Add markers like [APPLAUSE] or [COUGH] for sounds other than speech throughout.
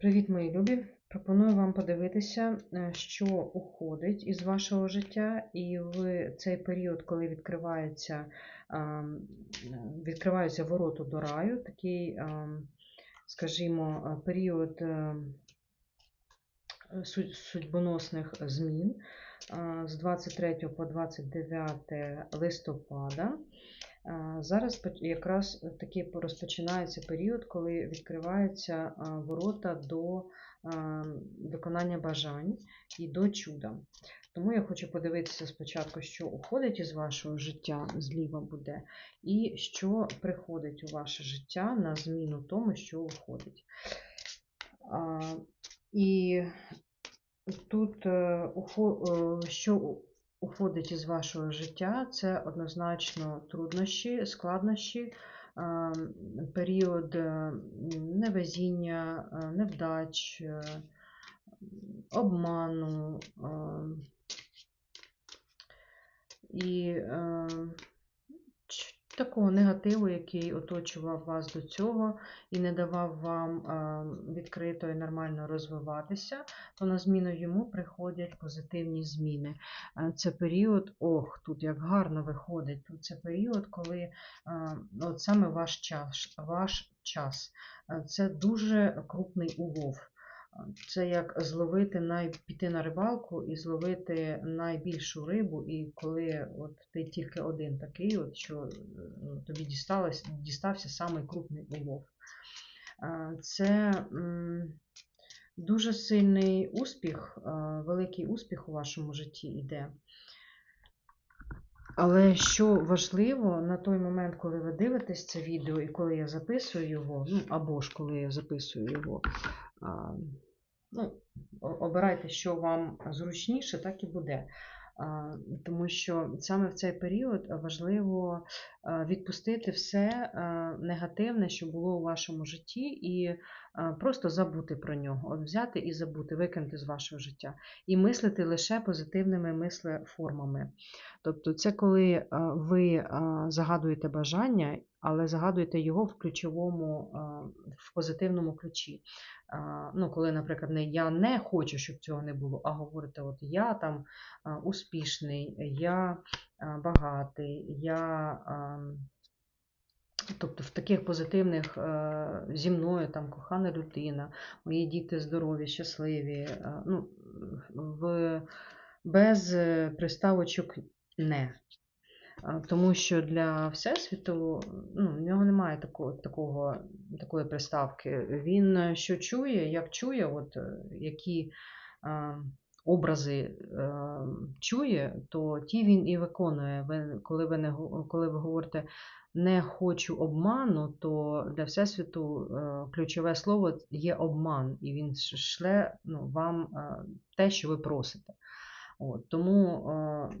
Привіт, мої любі! Пропоную вам подивитися, е, що уходить із вашого життя, і в цей період, коли відкривається, відкриваються ворота до раю, такий, скажімо, е, період е, судьбоносних змін з 23 по 29 листопада. А, Зараз якраз такий розпочинається період, коли відкриваються ворота до виконання бажань і до чуда. Тому я хочу подивитися спочатку, що уходить із вашого життя, зліва буде, і що приходить у ваше життя на зміну тому, що уходить. І тут е, е, що уходить із вашого життя, це однозначно труднощі, складнощі, е, період е, невезіння, е, невдач, обману. І такого негативу, який оточував вас до цього і не давав вам відкрито і нормально розвиватися, то на зміну йому приходять позитивні зміни. Це період, ох, тут як гарно виходить. Тут це період, коли от саме ваш час, ваш час. Це дуже крупний улов. Це як зловити най... піти на рибалку і зловити найбільшу рибу, і коли от ти тільки один такий, от, що ну, тобі дісталось, дістався самий крупний улов. Це дуже сильний успіх, великий успіх у вашому житті йде. Але що важливо, на той момент, коли ви дивитесь це відео і коли я записую його, ну або ж коли я записую його, ну, обирайте, що вам зручніше, так і буде. Тому що саме в цей період важливо відпустити все негативне, що було у вашому житті, і просто забути про нього. От взяти і забути, викинути з вашого життя. І мислити лише позитивними мислеформами. Тобто, це коли ви загадуєте бажання, але загадуєте його в ключовому, в позитивному ключі. Ну, коли, наприклад, не я не хочу, щоб цього не було, а говорите, от я там успішний, я багатий, я. Тобто в таких позитивних е, зі мною там кохана людина, мої діти здорові, щасливі, е, ну, в, без е, приставочок не. Тому що для Всесвіту ну, в нього немає такого, такого, такої приставки. Він е, що чує, як чує, от, е, які а, образи е, чує, то ті він і виконує. Ви, коли, ви не, коли ви говорите не хочу обману, то для Всесвіту е, ключове слово є обман, і він шле ну, вам е, те, що ви просите. От, тому е,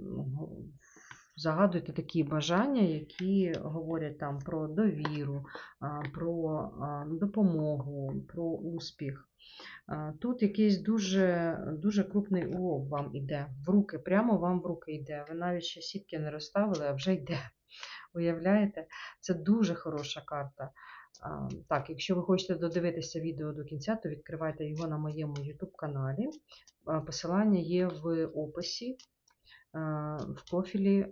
загадуйте такі бажання, які говорять там про довіру, про допомогу, про успіх. Тут якийсь дуже, дуже крупний улов вам іде в руки, прямо вам в руки йде. Ви навіть ще сітки не розставили, а вже йде. Уявляєте? Це дуже хороша карта. Так, якщо ви хочете додивитися відео до кінця, то відкривайте його на моєму YouTube каналі. Посилання є в описі в профілі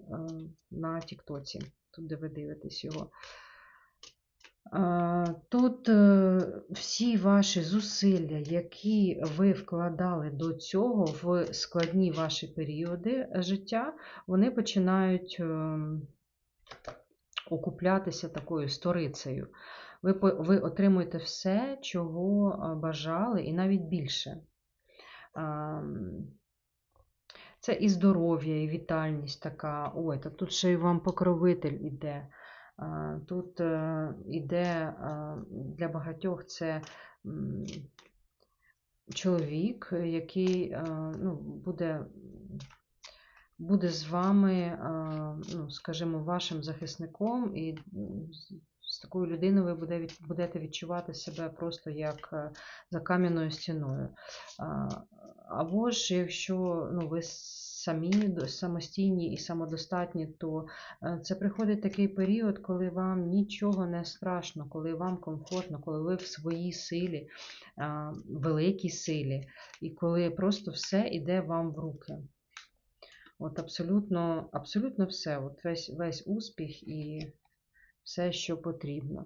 на Тіктоці, тут де ви дивитесь його. Тут е, всі ваші зусилля, які ви вкладали до цього в складні ваші періоди життя, вони починають ем, окуплятися такою сторицею. Ви, ви отримуєте все, чого бажали, і навіть більше. Це і здоров'я, і вітальність така. Ой, та тут ще й вам покровитель іде. Тут е, іде для багатьох це чоловік, який е, ну, буде, буде з вами, ну, скажімо, вашим захисником і такою людиною ви буде будете відчувати себе просто як е, за кам'яною стіною. Або ж якщо ну, ви самі самостійні і самодостатні, то е, це приходить такий період, коли вам нічого не страшно, коли вам комфортно, коли ви в своїй силі, великій силі, і коли просто все йде вам в руки. От абсолютно, абсолютно все. От весь, весь успіх і все, що потрібно.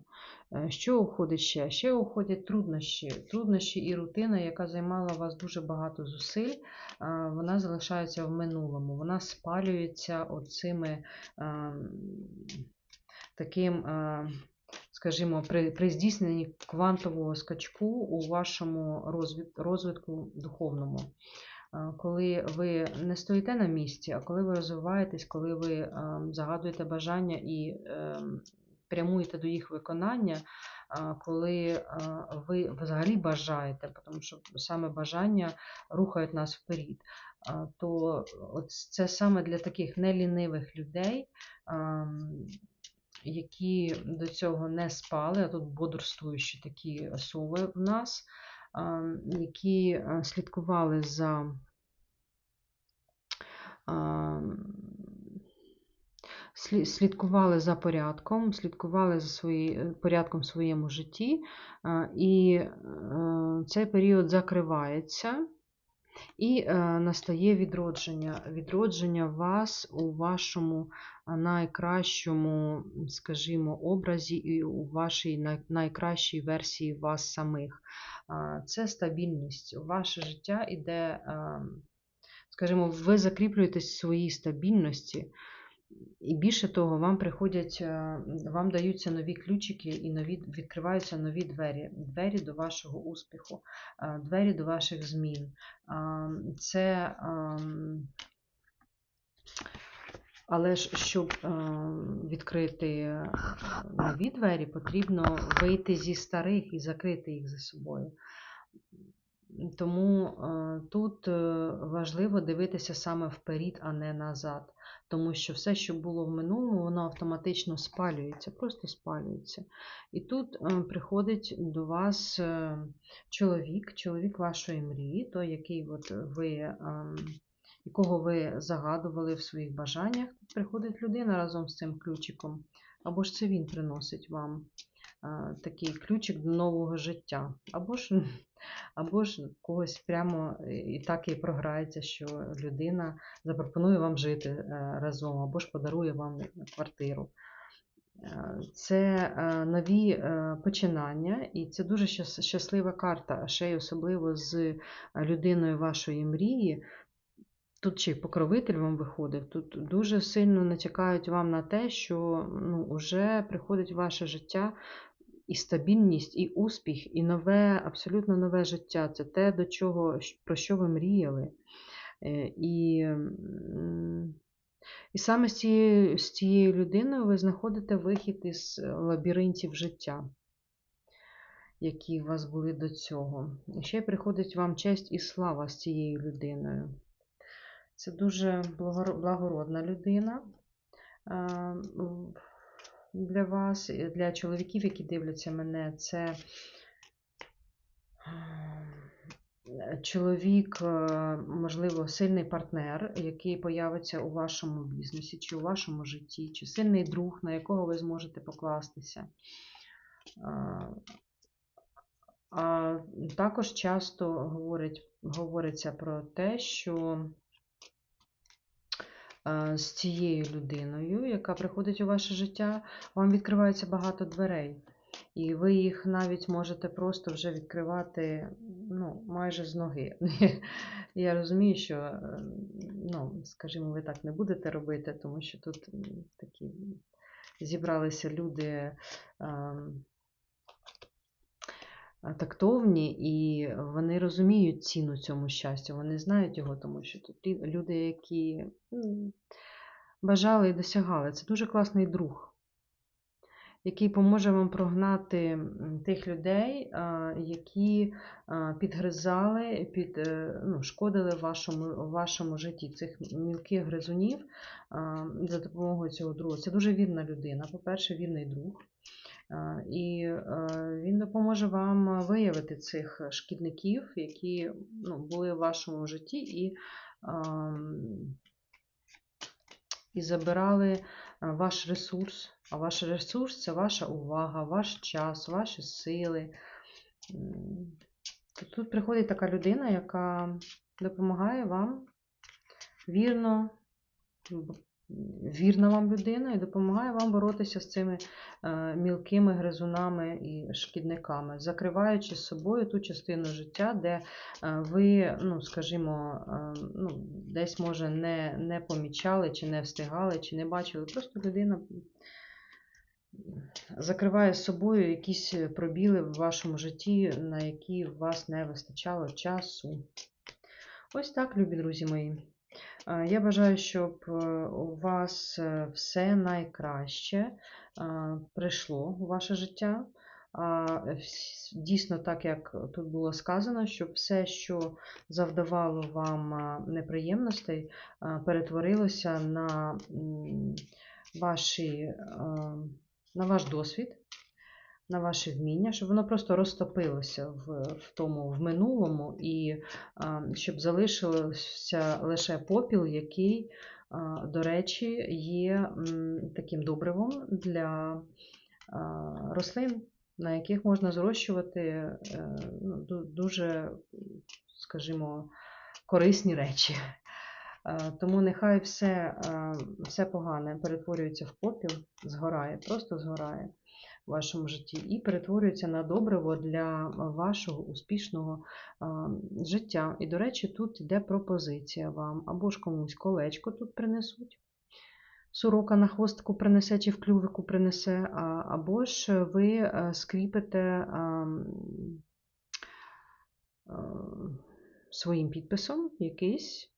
Е, Що уходить ще? Ще уходять труднощі. Труднощі і рутина, яка займала вас дуже багато зусиль, вона залишається в минулому. Вона спалюється оцими ем, таким. Скажімо, при, при здійсненні квантового скачку у вашому розвит, розвитку духовному. Коли ви не стоїте на місці, а коли ви розвиваєтесь, коли ви е, загадуєте бажання і е, прямуєте до їх виконання, е, коли е, ви взагалі бажаєте, тому що саме бажання рухають нас вперед, е, то от це саме для таких нелінивих людей. Які до цього не спали, а тут бодрствуючі такі сови в нас, які е, слідкували за слідкували за порядком, слідкували за свої, е, порядком в своєму житті, е, і е, цей період закривається. І настає відродження, відродження вас у вашому найкращому, скажімо, образі і у вашій найкращій версії вас самих. Це стабільність. Ваше життя іде, скажімо, ви закріплюєтесь в своїй стабільності. І більше того, вам приходять, е, вам даються нові ключики і нові, відкриваються нові двері. Двері до вашого успіху, е, двері до ваших змін. Це, але ж щоб відкрити е, нові двері, потрібно вийти зі старих і закрити їх за собою. Тому е, тут е, важливо дивитися саме вперед, а не назад. Тому що все, що було в минулому, воно автоматично спалюється, просто спалюється. І тут е, приходить до вас чоловік, чоловік вашої мрії, той, який от ви, якого ви загадували в своїх бажаннях. Тут приходить людина разом з цим ключиком, або ж це він приносить вам такий ключик до нового життя, або ж, або ж когось прямо і так і програється, що людина запропонує вам жити е, разом, або ж подарує вам квартиру. Е, Це е, нові е, починання, і це дуже щаслива карта, ще й особливо з людиною вашої мрії. Тут й покровитель вам виходив, тут дуже сильно натякають вам на те, що ну, вже приходить ваше життя і стабільність, і успіх, і нове, абсолютно нове життя. Це те, до чого, про що ви мріяли. Е, І, і саме з цією, з цією людиною ви знаходите вихід із лабіринтів життя, які у вас були до цього. Ще приходить вам честь і слава з цією людиною. Це дуже благородна людина е, для вас, для чоловіків, які дивляться мене, це е, чоловік, е, можливо, сильний партнер, який появиться у вашому бізнесі, чи у вашому житті, чи сильний друг, на якого ви зможете покластися. Е, А також часто говорить, говориться про те, що з цією людиною, яка приходить у ваше життя, вам відкривається багато дверей. І ви їх навіть можете просто вже відкривати ну, майже з ноги. [LAUGHS] Я розумію, що, е, ну, скажімо, ви так не будете робити, тому що тут такі зібралися люди. Тактовні, і вони розуміють ціну цьому щастю, вони знають його, тому що тут люди, які бажали і досягали. Це дуже класний друг, який поможе вам прогнати тих людей, які підгризали, під, е, ну, шкодили вашому, вашому житті цих мілких гризунів за допомогою цього друга. Це дуже вірна людина. По-перше, вірний друг. Е, І е, він допоможе вам виявити цих шкідників, які ну, були в вашому житті, і, і забирали е, ваш ресурс. А ваш ресурс це ваша увага, ваш час, ваші сили. Тут- приходить така людина, яка допомагає вам вірно, вірна вам людина і допомагає вам боротися з цими е, мілкими гризунами і шкідниками, закриваючи з собою ту частину життя, де е, ви, ну, скажімо, е, ну, десь, може, не, не помічали, чи не встигали, чи не бачили. Просто людина закриває з собою якісь пробіли в вашому житті, на які у вас не вистачало часу. Ось так, любі друзі мої. Е, Я бажаю, щоб е, у вас е, все найкраще прийшло у ваше життя. Дійсно, так як тут було сказано, щоб все, що завдавало вам неприємностей, перетворилося на ваші, на ваш досвід, на ваше вміння, щоб воно просто розтопилося в, в тому в минулому, і а, щоб залишився лише попіл, який, а, до речі, є м, таким добривом для а, рослин, на яких можна зрощувати е, ну, дуже, скажімо, корисні речі. Е, Тому нехай все, е, все погане перетворюється в попіл, згорає, просто згорає в вашому житті і перетворюється на добриво для вашого успішного а, життя. І, до речі, тут йде пропозиція вам, або ж комусь колечко тут принесуть. Сурока на хвостику принесе чи в клювику принесе, або ж ви е, скріпите а, м, е, своїм підписом якийсь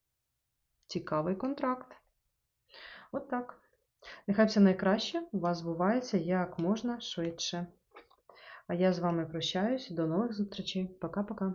цікавий контракт. От так. Нехай все найкраще у вас бувається як можна швидше. А я з вами прощаюсь. До нових зустрічей. Пока-пока.